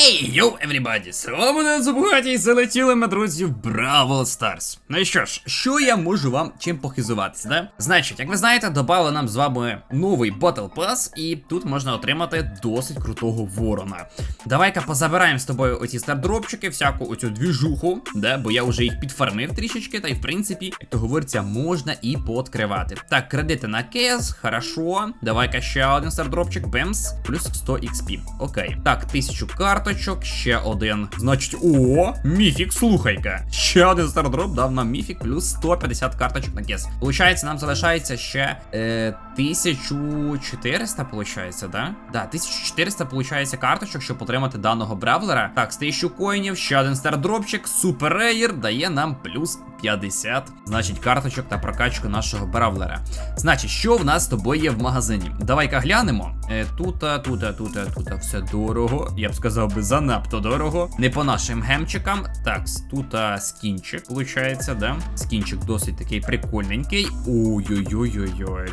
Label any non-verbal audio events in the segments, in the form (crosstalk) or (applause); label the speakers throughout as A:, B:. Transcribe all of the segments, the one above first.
A: Хей, йоу, everybody! З вами не забугаті і залетіли ми, друзі, в Бравл Старс. Ну і що ж, що я можу вам чим похизуватися, да? Значить, як ви знаєте, додали нам з вами новий Battle Pass, і тут можна отримати досить крутого ворона. Давай-ка позабираємо з тобою оці стардропчики, всяку оцю двіжуху, да, бо я вже їх підфармив трішечки, та й в принципі, як то говориться, можна і пооткривати. Так, кредити на кейс, хорошо. Давай-ка ще один стардропчик, бемс, плюс 100 XP. Окей. Так, тисячу карточок, ще один. Значить, о, міфік, слухай-ка. Ще один стардроп дав нам міфік, плюс 150 карточок на кес. Получається, нам залишається ще е, 1400, получається, да? Да, 1400, получається, карточок, щоб отримати даного бравлера. Так, з 1000 коїнів, ще один стардропчик, супер рейер дає нам плюс 50, значить, карточок та прокачку нашого бравлера. Значить, що в нас з тобою є в магазині? Давай-ка глянемо. Е, тута, тута, тута, тута, все дорого. Я б сказав би занадто дорого. Не по нашим гемчикам. Так, тут скінчик, виходить, да? Скінчик досить такий прикольненький. Ой-ой-ой-ой-ой.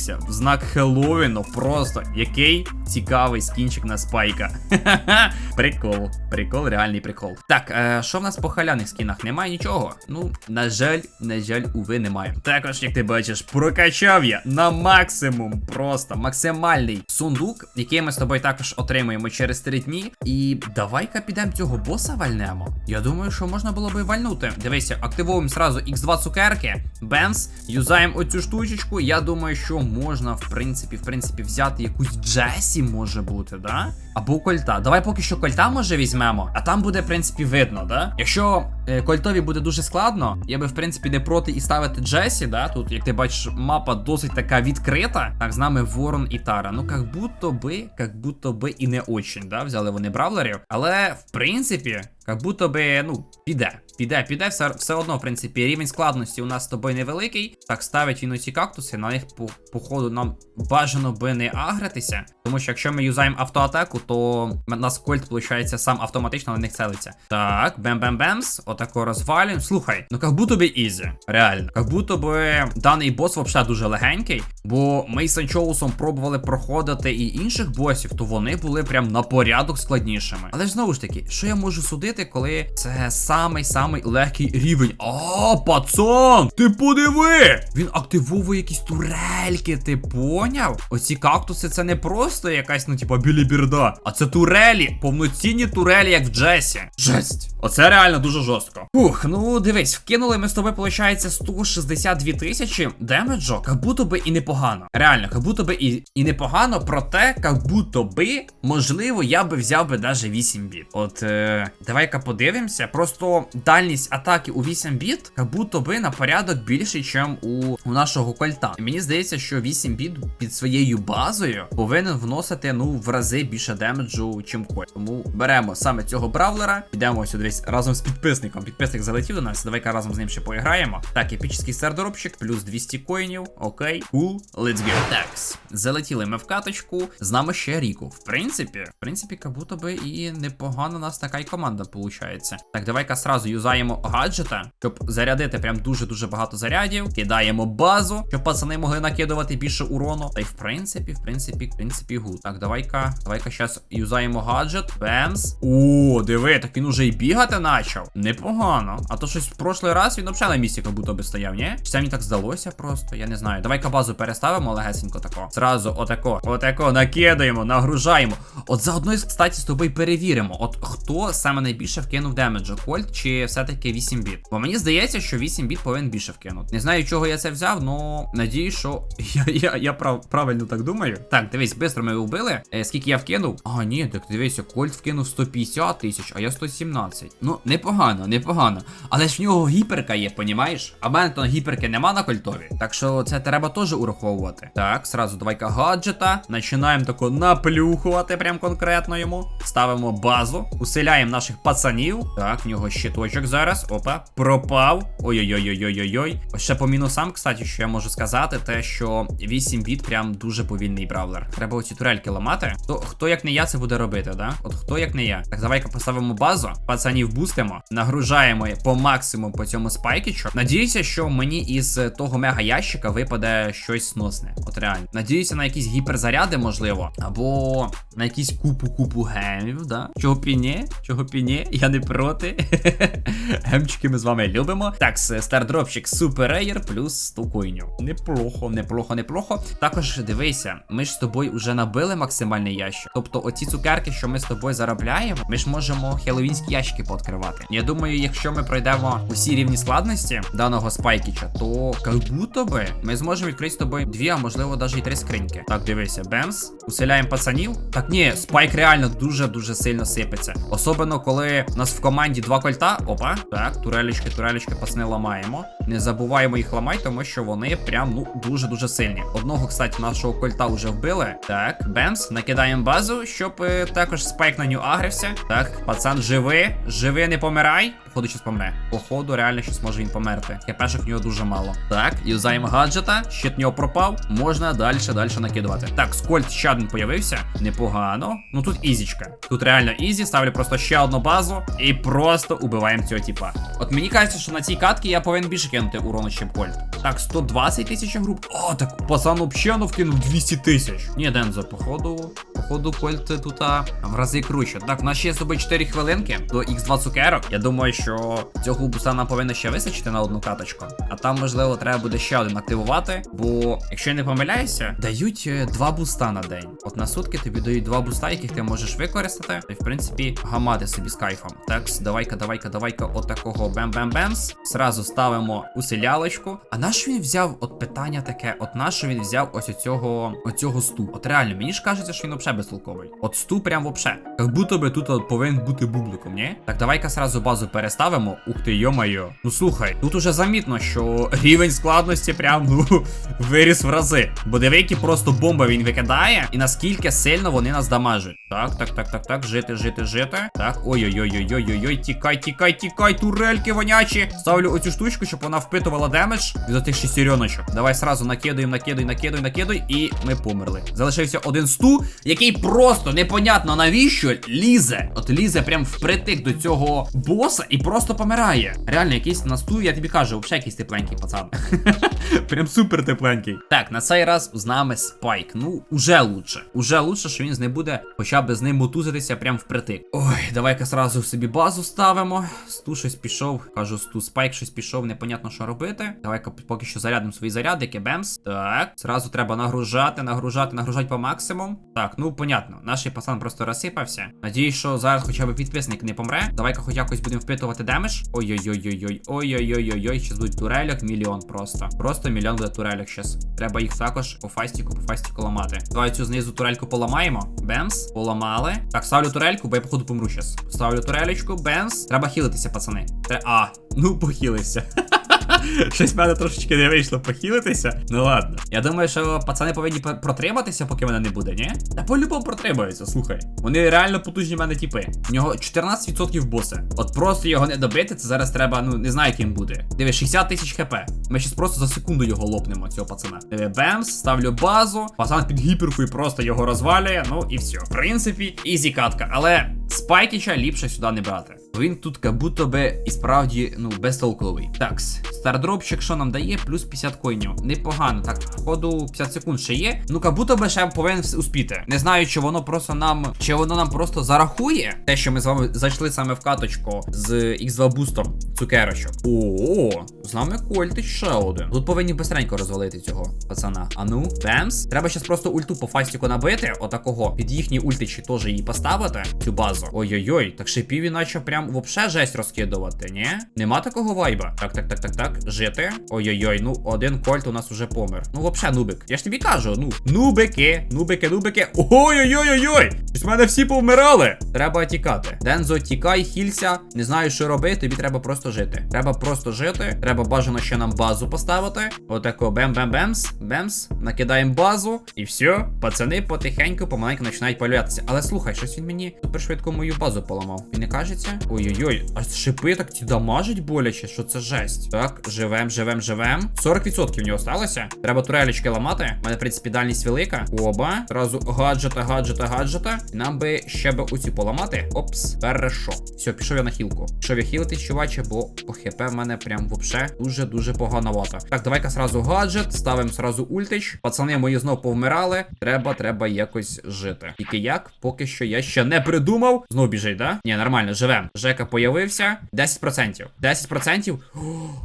A: Дивися, в знак Хеллоуіну просто який цікавий скінчик на спайка. (laughs) Прикол. Прикол, реальний прикол. Так, е, що в нас по халяних скінах? Немає нічого. Ну, на жаль, на жаль, уви, немає. Також, як ти бачиш, прокачав я на максимум, просто максимальний сундук, який ми з тобою також отримуємо через 3 дні. І давай-ка підемо цього боса вальнемо. Я думаю, що можна було би вальнути. Дивися, активуємо сразу X2 цукерки, бемс, юзаємо оцю штучечку. Я думаю, що можна, в принципі, в принципі, взяти якусь Джесі, може бути, да? Або кольта. Давай поки що кольта може візьмемо, а там буде, в принципі, видно, да? Якщо е, кольтові буде дуже складно, я би, в принципі, не проти і ставити Джесі, да? Тут, як ти бачиш, мапа досить така відкрита. Так, з нами Ворон і Тара. Ну, як будто би, як будто би і не очень, да? Взяли вони бравлерів. Але, в принципі, як будто би, ну, піде. Піде, піде, все, все одно, в принципі, рівень складності у нас з тобою невеликий. Так, ставить він оці кактуси, на них, по, походу, нам бажано би не агритися. Тому що якщо ми юзаємо автоатаку, то нас кольт, виходить, сам автоматично на них целиться. Так, бем-бем-бемс, отако розвалюємо. Слухай, ну як будто би ізі. Реально. Як будто би даний бос взагалі дуже легенький. Бо ми з Санчоусом пробували проходити і інших босів, то вони були прям на порядок складнішими. Але ж знову ж таки, що я можу судити, коли це самий-самий легкий рівень. А, пацан! Ти подиви! Він активовує якісь турельки, ти поняв? Оці кактуси це не просто якась, ну, типа, білібірда, а це турелі, повноцінні турелі, як в Джесі. Жесть. Оце реально дуже жорстко. Ух, ну дивись, вкинули ми з тобою, виходить, 162 тисячі демеджо, як будто би і непогано. Реально, як будто би і, і непогано, проте, як будто би, можливо, я би взяв би даже 8 біт. От, е, давай-ка подивимося. Просто дальність атаки у 8 біт, як будто би на порядок більший, ніж у, у нашого кольта. Мені здається, що 8 біт під своєю базою повинен вносити, ну, в рази більше демеджу, чим кольт. Тому беремо саме цього бравлера, підемо сюди десь разом з підписником. Підписник залетів до нас. Давай-ка разом з ним ще поіграємо. Так, епічний сердоробчик, плюс 200 коїнів. Окей, cool, let's go. Такс, залетіли ми в каточку. З нами ще Ріку. В принципі, в принципі, як будто би і непогано у нас така й команда виходить. Так, давай-ка сразу юзаємо гаджета, щоб зарядити прям дуже-дуже багато зарядів. Кидаємо базу, щоб пацани могли накидувати більше урону. Та й в принципі, в принципі, в принципі, гуд. Так, давай-ка, давай-ка зараз юзаємо гаджет. Бемс. О, диви, так він уже й бігати почав. Непогано. А то щось в прошлий раз він взагалі на місці, як будто би стояв, ні? Чи це мені так здалося просто? Я не знаю. Давай-ка базу переставимо легесенько тако. Зразу отако, отако, накидаємо, нагружаємо. От заодно, кстати, з тобою перевіримо. От хто саме найбільше вкинув демеджа? Кольт чи все-таки 8 біт? Бо мені здається, що 8 біт повинен більше вкинути. Не знаю, чого я це взяв, но надію, що (laughs) я я, я прав, правильно так думаю. Так, дивись, швидко ми вбили. Е, скільки я вкинув? А, ні, так дивися, Кольт вкинув 150 тисяч, а я 117. Ну, непогано, непогано. Але ж в нього гіперка є, понімаєш? А в мене то гіперки нема на кольтові. Так що це треба теж ураховувати. Так, сразу давай-ка гаджета. Починаємо тако наплюхувати прям конкретно йому. Ставимо базу, усиляємо наших пацанів. Так, в нього щиточок зараз. Опа, пропав. Ой-ой-ой-ой-ой-ой. Ще по мінусам, кстати, що я можу сказати, те, що 8 біт прям дуже повільний бравлер. Треба оці турельки ламати. То хто як не я це буде робити, да? От хто як не я. Так, давай-ка поставимо базу, пацанів бустимо, нагружаємо по максимуму по цьому спайкічу. Надіюся, що мені із того мега ящика випаде щось сносне. От реально. Надіюся на якісь гіперзаряди, можливо, або на якісь купу-купу гемів, да? Чого піні? Чого піні? Я не проти. (laughs) (laughs) Гемчики ми з вами любимо. Так, стардропчик Super Rare плюс 100 коїнів. Неплохо, неплохо, неплохо. Також дивися, ми ж з тобою вже набили максимальний ящик. Тобто, оці цукерки, що ми з тобою заробляємо, ми ж можемо хеллоуінські ящики пооткривати. Я думаю, якщо ми пройдемо усі рівні складності даного спайкіча, то як будто би ми зможемо відкрити з тобою дві, а можливо навіть і три скриньки. Так, дивися, бемс. Уселяємо пацанів. Так, ні, спайк реально дуже-дуже сильно сипеться. Особливо, коли у нас в команді два кольта. Опа, так, турелечки, турелечки, пацани ламаємо. Не забуваємо їх ламати, тому що вони прям ну дуже-дуже сильні. Одного, кстати, нашого кольта вже вбили. Так, бемс, накидаємо базу, щоб е, також спайк на нього агрився. Так, пацан живи, живи, не помирай. Походу, щас помре. Походу, реально щас може він померти. ХПшок в нього дуже мало. Так, юзаємо гаджета, щит в нього пропав. Можна далі, далі накидувати. Так, скольт ще один появився. Непогано. Ну тут ізічка. Тут реально ізі. Ставлю просто ще одну базу і просто убиваємо цього типа. От мені кажеться, що на цій катці я повинен більше кинути урону, ніж кольт. Так, 120 тисяч груп. О, так пацан взагалі вкинув 200 тисяч. Ні, Дензо, походу, походу, кольт тут а, в рази круче. Так, у нас ще з собою 4 хвилинки до X2 цукерок. Я думаю, що цього буста нам повинно ще вистачити на одну каточку. А там, можливо, треба буде ще один активувати. Бо, якщо я не помиляюся, дають е, два буста на день. От на сутки тобі дають два буста, яких ти можеш використати. І в принципі, гамати собі з кайфом. Так, давай-ка, давай-ка, давай-ка, от такого бем-бем-бемс. Сразу ставимо усилялочку. А наш він взяв от питання таке: от наш він взяв ось оцього, оцього сту. От реально, мені ж кажеться, що він взагалі безтолковий. От сту прям вообще. Як будто би тут от повинен бути бубликом, ні? Так, давай-ка сразу базу переставимо. Ух ти, йо-моє. Ну слухай, тут уже замітно, що рівень складності прям ну (laughs) виріс в рази. Бо диви, просто бомба він викидає, і наскільки сильно вони нас дамажать. Так, так, так, так, так, жити, жити, жити. Так, ой-ой-ой-ой-ой-ой-ой, тікай, тікай, тікай, турельки вонячі. Ставлю оцю штучку, щоб вона впитувала демедж від отих шестереночок. Давай сразу накидаємо, накидай, накидай, накидай, і ми померли. Залишився один сту, який просто непонятно навіщо лізе. От лізе прям впритик до цього боса і просто помирає. Реально, якийсь на сту, я тобі кажу, взагалі якийсь тепленький пацан. (laughs) Прям супер тепленький. Так, на цей раз з нами спайк. Ну, уже лучше. Уже лучше, що він з не буде хоча б з ним мотузитися прям впритик. Ой, давай-ка сразу собі базу ставимо. Сту щось пішов. Кажу, сту спайк щось пішов, непонятно, що робити. Давай-ка поки що зарядимо свої зарядики. Бемс. Так. Зразу треба нагружати, нагружати, нагружати по максимуму. Так, ну понятно. Наш пацан просто розсипався. Надіюсь, що зараз хоча б підписник не помре. Давай-ка хоч якось будемо впитувати демедж. Ой-ой-ой-ой-ой. Ой-ой-ой-ой-ой. Щас будуть мільйон просто. Просто мільйон буде турельок щас. Треба їх також по фастіку, по фастіку ламати. Давай цю знизу турельку поламаємо. Бемс. Поламали. Так, ставлю турельку, бо я походу помру щас. Ставлю турелечку, бемс. Треба хілитися, пацани. Тре... А, ну похилився. (laughs) (laughs) Щось в мене трошечки не вийшло похилитися. Ну ладно. Я думаю, що пацани повинні протриматися, поки мене не буде, ні? Та по-любому протримаються, слухай. Вони реально потужні в мене тіпи. У нього 14% боса. От просто його не добити, це зараз треба, ну не знаю, ким буде. Диви, 60 тисяч хп. Ми щас просто за секунду його лопнемо, цього пацана. Диви, бемс, ставлю базу. Пацан під гіперкою просто його розвалює. Ну і все. В принципі, ізі катка. Але спайкіча ліпше сюди не брати. Він тут как будто би і справді ну безтолковий. Так, стардропчик, що нам дає, плюс 50 коїнів. Непогано. Так, походу 50 секунд ще є. Ну, как будто би ще повинен успіти. Не знаю, чи воно просто нам. Чи воно нам просто зарахує. Те, що ми з вами зайшли саме в каточку з X2 бустом цукерочок. О, з нами Кольтич ще один. Тут повинні бистренько розвалити цього пацана. А ну, бемс. Треба щас просто ульту по фастіку набити. Отакого. Під їхні ультичі теж її поставити. Цю базу. Ой-ой-ой, так шипів іначе прям вообще жесть розкидувати, ні? Нема такого вайба. Так, так, так, так, так. Жити. Ой-ой-ой, ну один кольт у нас уже помер. Ну, взагалі, нубик. Я ж тобі кажу, ну, нубики, нубики, нубики. Ой-ой-ой-ой-ой! В мене всі повмирали. Треба тікати. Дензо, тікай, хілься. Не знаю, що робити, тобі треба просто жити. Треба просто жити. Треба бажано ще нам базу поставити. Отако бем-бем-бемс, бемс. Накидаємо базу. І все. Пацани потихеньку, помаленьку починають полюватися. Але слухай, щось він мені супер швидко мою базу поламав. І не кажеться? Ой-ой-ой, а шипи так ці дамажить боляче, що це жесть. Так, живем, живем, живем. 40% в нього сталося. Треба турелечки ламати. У мене, в принципі, дальність велика. Оба. Зразу гаджета, гаджета, гаджета. Нам би ще би оцю поламати. Опс, хорошо. Все, пішов я на хілку. Пішов я хілитись, чуваче, бо по хп в мене прям вообще дуже-дуже погановато. Так, давай-ка сразу гаджет, ставимо сразу ультич. Пацани мої знов повмирали. Треба, треба якось жити. Тільки як, поки що я ще не придумав. Знов біжить, да? Ні, нормально, живем. Жека появився. 10%. 10%. О,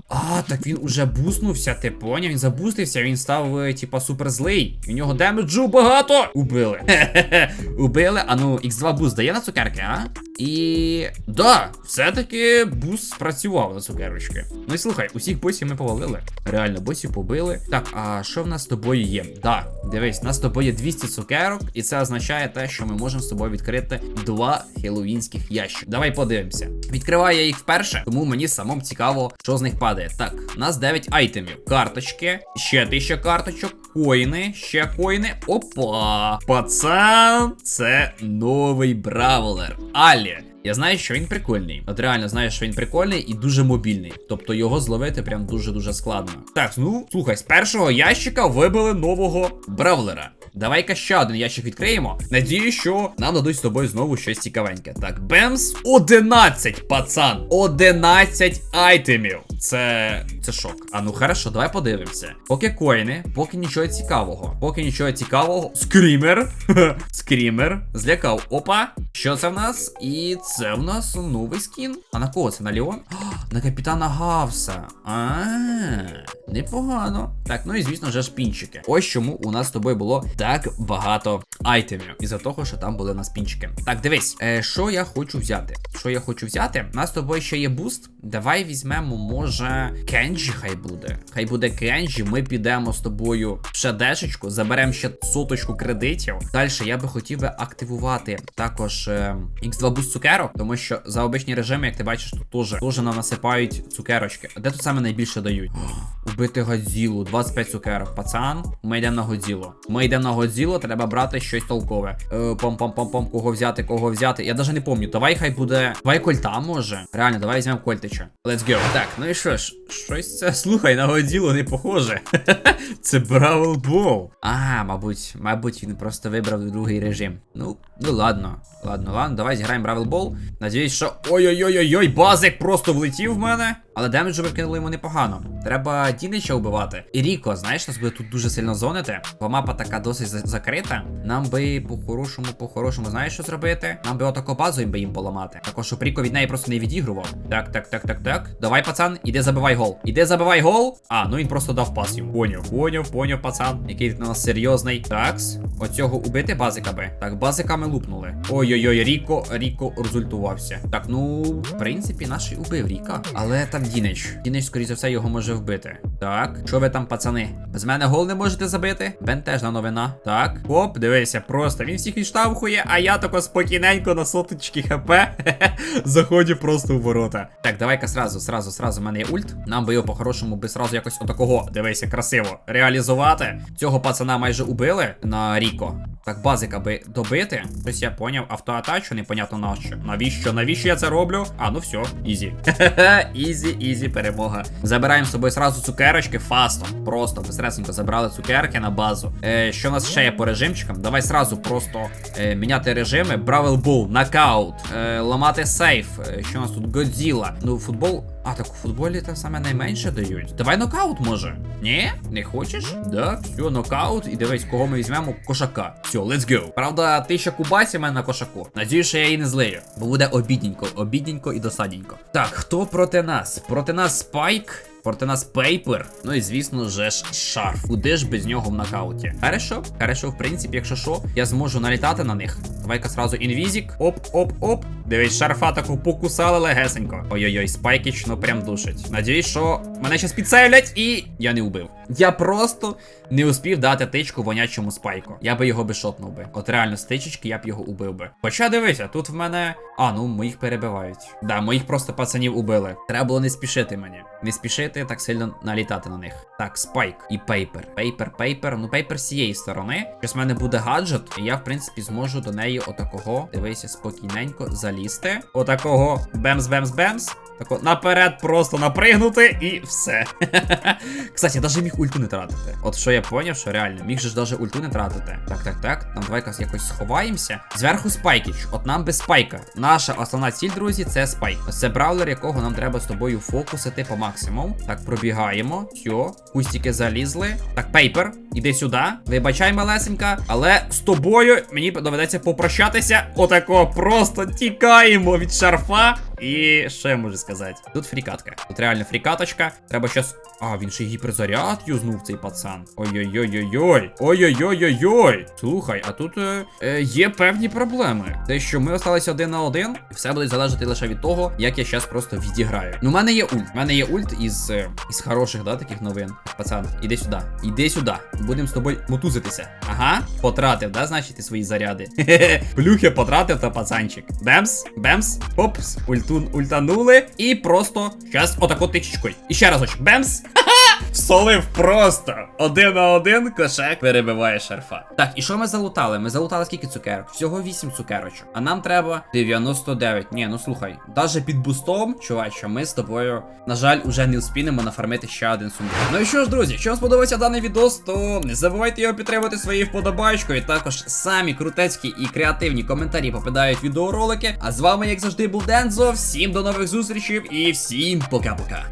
A: А, так він уже буснувся, ти поняв? Він забустився, він став, е, типа, супер злий. У нього демеджу багато. Убили. Хе-хе-хе. (laughs) Убили. А ну, X2 буст дає на цукерки, а? І. Да, все-таки буст спрацював на цукерочки. Ну і слухай, усіх босів ми повалили. Реально, босів побили. Так, а що в нас з тобою є? Да, дивись, у нас з тобою є 200 цукерок, і це означає те, що ми можемо з тобою відкрити два хеллоуінських ящики. Давай подивимося. Відкриваю я їх вперше, тому мені самому цікаво, що з них падає. Так, у нас 9 айтемів. Карточки, ще 1000 карточок, коїни, ще коїни. Опа! Пацан, це новий бравлер. Алі. Я знаю, що він прикольний. От реально знаю, що він прикольний і дуже мобільний. Тобто його зловити прям дуже-дуже складно. Так, ну слухай, з першого ящика вибили нового бравлера. Давай-ка ще один ящик відкриємо. Надію, що нам дадуть з тобою знову щось цікавеньке. Так, Бемс 11, пацан. 11 айтемів. Це. це шок. А ну хорошо, давай подивимося. Поки коїни, поки нічого цікавого. Поки нічого цікавого. Скрімер. (laughs) Скрімер. Злякав. Опа. Що це в нас? І це в нас новий скін. А на кого це? На Леон? На капітана Гавса. А, непогано. Так, ну і звісно ж шпінчики. Ось чому у нас з тобою було так багато айтемів. Із-за того, що там були у нас пінчики. Так, дивись, е, що я хочу взяти? Що я хочу взяти? У нас з тобою ще є буст. Давай візьмемо, може, Кенджі хай буде. Хай буде Кенджі. Ми підемо з тобою в шедешечку, заберемо ще соточку кредитів. Далі я би хотів би активувати також е, X2 буст цукерок, тому що за обичні режими, як ти бачиш, тут теж нам насипають цукерочки. А де тут саме найбільше дають? (gasps) Убити Годзілу, 25 цукерок. Пацан, ми йдемо на Годзілу. Ми йдемо на Годзілу, треба брати щось толкове. Е, Пом-пом-пом-пом, кого взяти, кого взяти. Я навіть не пам'ятаю. Давай хай буде. Давай кольта може. Реально, давай візьмемо кольтича. Let's go. Так, ну і що ж, щось це слухай, на Годзілу не похоже. (laughs) це Бравл Бол. А, мабуть, мабуть, він просто вибрав другий режим. Ну, ну ладно. Ладно, ладно, давай зіграємо Бравл Бол. Надіюсь, що. Ой-ой-ой-ой-ой, базик просто влетів в мене. Але демеджу викинули йому непогано. Треба Дінича вбивати. І Ріко, знаєш, нас буде тут дуже сильно зонити. Бо мапа така досить закрита. Нам би по-хорошому, по-хорошому, знаєш, що зробити? Нам би отако базу би їм поламати. Також, щоб Ріко від неї просто не відігрував. Так, так, так, так, так. Давай, пацан, іди забивай гол. Іди забивай гол. А, ну він просто дав пас їм. Поняв, поняв, поняв, пацан. Який у нас серйозний. Такс. Оцього убити базика би. Так, базиками лупнули. Ой-ой-ой, Ріко, Ріко розультувався. Так, ну, в принципі, наш убив Ріка. Але там Дінич. Дінич, скоріше за все, його може вбити. Так, що ви там, пацани? Без мене гол не можете забити? Бентежна новина. Так. Оп, дивися, просто він всіх відштовхує, а я тако спокійненько на соточки хп. (laughs) Заходжу просто в ворота. Так, давай-ка сразу, сразу, сразу, в мене є ульт. Нам би його по-хорошому би сразу якось отакого, дивися, красиво, реалізувати. Цього пацана майже убили на Ріко. Так, базика би добити. Ось я поняв, автоатачу, непонятно на що. Навіщо? Навіщо я це роблю? А, ну все, ізі. (laughs) ізі, ізі, перемога. Забираємо з собою сразу цукерочки, фастом. Просто безстресенько забрали цукерки на базу. Е, що у нас ще є по режимчикам? Давай сразу просто е, міняти режими. Бравл Bull, нокаут, е, ламати сейф. Е, що у нас тут? Годзіла. Ну, футбол. А, так у футболі те саме найменше дають. Давай нокаут може. Ні? Не хочеш? Да, все, нокаут. І дивись, кого ми візьмемо? Кошака. Все, let's go. Правда, тисяча кубасів мене на кошаку. Надіюсь, що я її не злею. Бо буде обідненько, обідненько і досадненько. Так, хто проти нас? Проти нас Спайк. Проти нас пейпер. Ну і звісно ж шарф. Куди ж без нього в нокауті? Хорошо, хорошо, в принципі, якщо що, я зможу налітати на них. Давай-ка сразу інвізік. Оп, оп, оп. Дивись, шарфа таку покусали легесенько. Ой-ой-ой, спайкіч, ну прям душить. Надіюсь, що мене щас підсейвлять і я не убив. Я просто не успів дати тичку вонячому спайку. Я би його би шотнув би. От реально з тичечки я б його убив би. Хоча дивися, тут в мене. А, ну моїх перебивають. Да, моїх просто пацанів убили. Треба було не спішити мені. Не спішити так сильно налітати на них. Так, спайк і пейпер. Пейпер, пейпер. Ну, пейпер з цієї сторони. Щось в мене буде гаджет, я, в принципі, зможу до неї отакого. Дивися, спокійненько залізти. Отакого бемс-бемс-бемс. Тако наперед просто напригнути і все. (laughs) Кстати, я даже міг ульту не тратити. От що я поняв, що реально, міг же ж даже ульту не тратити. Так, так, так. Нам давай якось сховаємося. Зверху спайкіч. От нам без спайка. Наша основна ціль, друзі, це спайк. Ось це бравлер, якого нам треба з тобою фокусити по максимуму. Так, пробігаємо. Все, кустики залізли. Так, пейпер, іди сюди. Вибачай, малесенька. Але з тобою мені доведеться попрощатися. Отако просто тікаємо від шарфа. І що я можу сказати? Тут фрікатка. Тут реально фрікаточка. Треба щас. А, він ще й гіперзаряд юзнув цей пацан. Ой-ой-ой-ой-ой. Ой-ой-ой-ой-ой. Слухай, а тут е, е, є певні проблеми. Те, що ми осталися один на один, і все буде залежати лише від того, як я щас просто відіграю. Ну, у мене є ульт. У мене є ульт із, е, із хороших, да, таких новин. Пацан, іди сюди. Іди сюди. Будемо з тобою мотузитися. Ага, потратив, да, значить, ти свої заряди. (laughs) Плюхи потратив, то пацанчик. Бемс, бемс, опс, ультун, ультанули. І просто щас отако тичечкою. І ще разочок. Бемс. Всолив просто один на один кошек перебиває шарфа. Так, і що ми залутали? Ми залутали скільки цукерок? Всього 8 цукерочок. А нам треба 99. Ні, ну слухай, даже під бустом, чуваче, ми з тобою, на жаль, уже не успінемо нафармити ще один сундук. Ну і що ж, друзі, якщо вам сподобався даний відос, то не забувайте його підтримати своєю вподобайкою. Також самі крутецькі і креативні коментарі попадають відеоролики. А з вами, як завжди, був Дензо. Всім до нових зустрічей і всім пока-пока.